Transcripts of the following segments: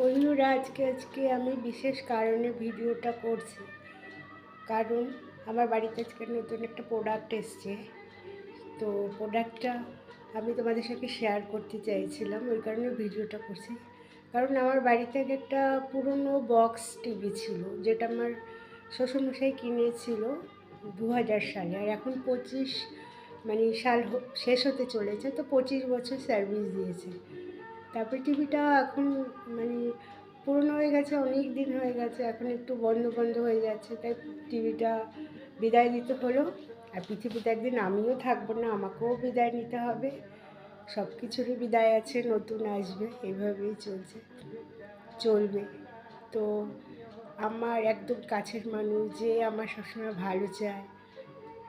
বন্ধুরা, আজকে আজকে আমি বিশেষ কারণে ভিডিওটা করছি। কারণ আমার বাড়িতে আজকে নতুন একটা প্রোডাক্ট এসছে। তো প্রোডাক্টটা আমি তোমাদের সাথে শেয়ার করতে চাইছিলাম, ওই কারণে ভিডিওটা করছি। কারণ আমার বাড়িতে আগে একটা পুরনো বক্স টিভি ছিল, যেটা আমার শ্বশুরমশাই কিনেছিল দু হাজার সালে। আর এখন পঁচিশ মানে সাল শেষ হতে চলেছে, তো পঁচিশ বছর সার্ভিস দিয়েছে। তারপরে টিভিটা এখন গেছে অনেক দিন হয়ে গেছে, এখন একটু বন্ধ বন্ধ হয়ে যাচ্ছে, তাই টিভিটা বিদায় দিতে হলো। আর পৃথিবীতে একদিন আমিও থাকব না, আমাকেও বিদায় নিতে হবে। সব কিছুরই বিদায় আছে, নতুন আসবে, এইভাবেই চলছে, চলবে। তো আমার একদম কাছের মানুষ, যে আমার সবসময় ভালো চায়,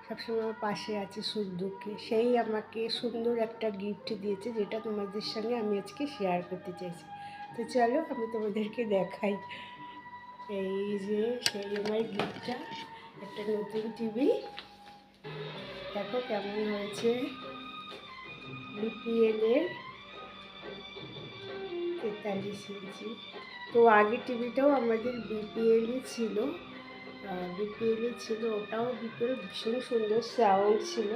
সবসময় পাশে আছে সুখ দুঃখে, সেই আমাকে সুন্দর একটা গিফট দিয়েছে, যেটা তোমাদের সঙ্গে আমি আজকে শেয়ার করতে চাইছি। তো চলো আমি তোমাদেরকে দেখাই। এই যে, সেই আমার গিফটটা, একটা নতুন টিভি। দেখো কেমন হয়েছে। বিপিএলের তেতাল্লিশ ইঞ্চি। তো আগে টিভিটাও আমাদের বিপিএলই ছিল। বিপিএলই ছিল, ওটাও বিপিএল ভীষণ সুন্দর সাউন্ড ছিল।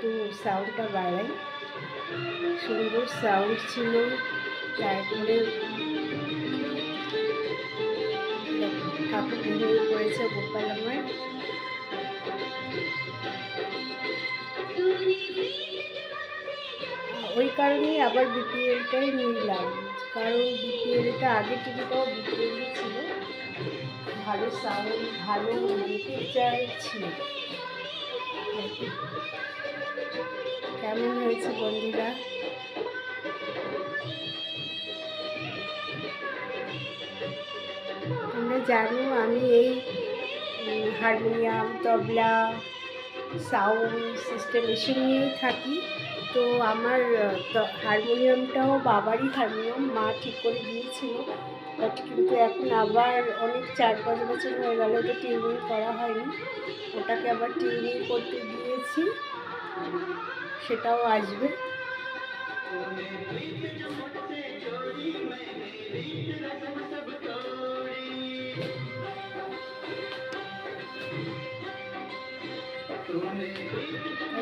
তো সাউন্ডটা বাড়াই। সুন্দর সাউন্ড ছিল, তারপরে ঠাকুর ঘুমিয়ে পড়েছে গোপাল আমার। ওই কারণেই আবার বিপিএলটাই নিলাম। কারণ বিপিএলটা আগে টিভিটাও বিপিএলই ছিল। ভালো সাউন্ড ভালো পিকচার ছিল। হয়েছে বন্ধুরা। তোমরা জানো আমি এই হারমোনিয়াম, তবলা, সাউন্ড সিস্টেম এসব নিয়েই থাকি। তো আমার হারমোনিয়ামটাও বাবারই হারমোনিয়াম, মা ঠিক করে দিয়েছিল। বাট কিন্তু এখন আবার অনেক চার পাঁচ বছর হয়ে গেল, ওটা টিউনিং করা হয়নি। ওটাকে আবার টিউনিং করতে দিয়েছি। সেটাও আসবে।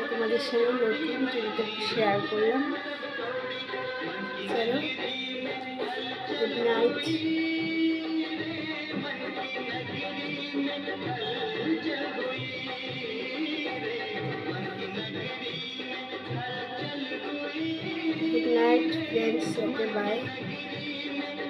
তোমাদের সঙ্গে নতুন টিভিটা শেয়ার করলাম। চলো good night friends okay bye